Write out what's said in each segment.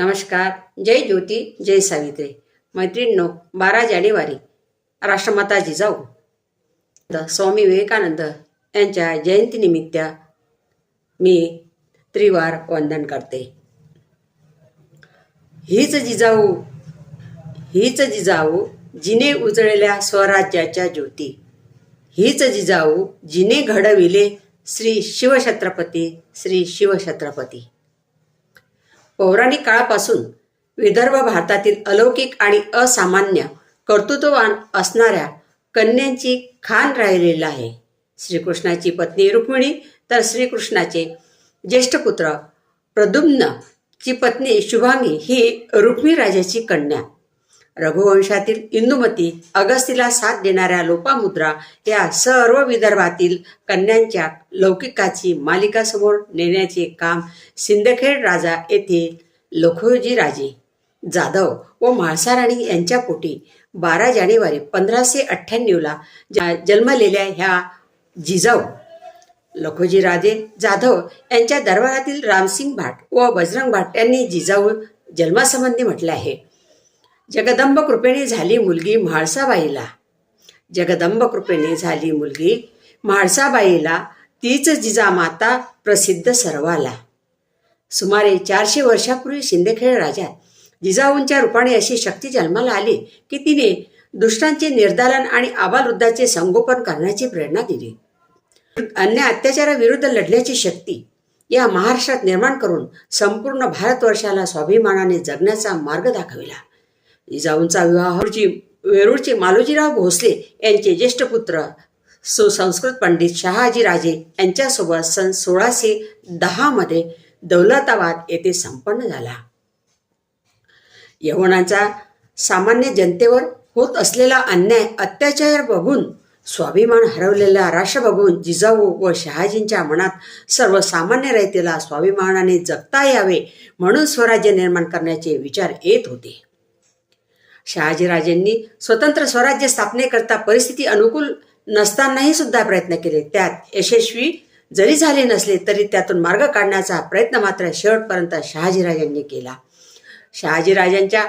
नमस्कार जय ज्योती जय सावित्री. मैत्रिणींनो बारा जानेवारी राष्ट्रमाता जिजाऊ द- स्वामी विवेकानंद यांच्या जयंतीनिमित्त मी त्रिवार वंदन करते. हीच जिजाऊ हीच जिजाऊ जिने उजळल्या स्वराज्याच्या ज्योती. हीच जिजाऊ जिने घडविले श्री शिवछत्रपती श्री शिवछत्रपती. पौराणिक काळापासून विदर्भ भारतातील अलौकिक आणि असामान्य कर्तृत्ववान असणाऱ्या कन्यांची खान राहिलेला आहे. श्रीकृष्णाची पत्नी रुक्मिणी तर श्रीकृष्णाचे ज्येष्ठ पुत्र प्रद्युम्नची पत्नी शुभांगी ही रुक्मी राजाची कन्या. रघुवंशातील इंदुमती अगस्तीला साथ देणाऱ्या लोपामुद्रा या सर्व विदर्भातील कन्यांच्या लौकिकाची मालिका समोर नेण्याचे काम सिंदखेड राजा येथे लखोजी राजे जाधव व म्हाळसाराणी यांच्या पोटी बारा जानेवारी पंधराशे अठ्ठ्याण्णवला जन्मलेल्या ह्या जिजाऊ लखोजी राजे जाधव यांच्या दरबारातील रामसिंग भाट व बजरंग भाट यांनी जिजाऊ जन्मासंबंधी म्हटले आहे. जगदंब कृपेने झाली मुलगी म्हाळसाबाईला. जगदंब कृपेने झाली मुलगी म्हाळसाबाईला तीच जिजामाता प्रसिद्ध सर्वाला. सुमारे चारशे वर्षापूर्वी शिंदेखेड राजात जिजाऊंच्या रूपाने अशी शक्ती जन्माला आली की तिने दुष्टांचे निर्दालन आणि आबालवृद्धाचे संगोपन करण्याची प्रेरणा दिली. अन्य अत्याचाराविरुद्ध लढण्याची शक्ती या महाराष्ट्रात निर्माण करून संपूर्ण भारतवर्षाला स्वाभिमानाने जगण्याचा मार्ग दाखविला. जिजाऊंचा विवाहची वेरूळचे मालोजीराव भोसले यांचे ज्येष्ठ पुत्र सुसंस्कृत पंडित शहाजी राजे यांच्यासोबत सन सोळाशे दहामध्ये दौलताबाद येथे संपन्न झाला. यवनाचा सामान्य जनतेवर होत असलेला अन्याय अत्याचार बघून स्वाभिमान हरवलेला राष्ट्र बघून जिजाऊ व शहाजींच्या मनात सर्वसामान्य रयतेला स्वाभिमानाने जगता यावे म्हणून स्वराज्य निर्माण करण्याचे विचार येत होते. शहाजीराजेंनी स्वतंत्र स्वराज्य स्थापनेकरता परिस्थिती अनुकूल नसतानाही सुद्धा प्रयत्न केले. त्यात यशस्वी जरी झाले नसले तरी त्यातून मार्ग काढण्याचा प्रयत्न मात्र शेवटपर्यंत शहाजीराजांनी केला. शहाजीराजांच्या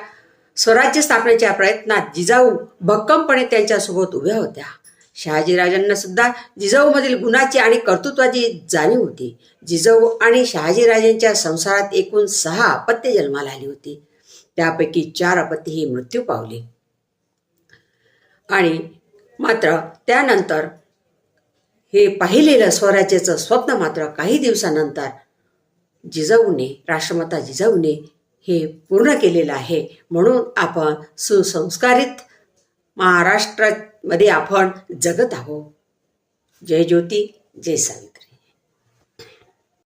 स्वराज्य स्थापनेच्या प्रयत्नात जिजाऊ भक्कमपणे त्यांच्यासोबत उभ्या होत्या. शहाजीराजांना सुद्धा जिजाऊमधील गुणाची आणि कर्तृत्वाची जाणीव होती. जिजाऊ आणि शहाजीराजांच्या संसारात एकूण सहा अपत्य जन्माला आली होती. त्यापैकी चार अपत्य ही मृत्यू पावले. आणि मात्र त्यानंतर हे पाहिलेलं स्वराज्याचं स्वप्न मात्र काही दिवसानंतर जिजाऊने राष्ट्रमाता जिजाऊने हे पूर्ण केलेलं आहे. म्हणून आपण सुसंस्कारित महाराष्ट्रामध्ये आपण जगत आहोत. जय ज्योती जय सावित्री.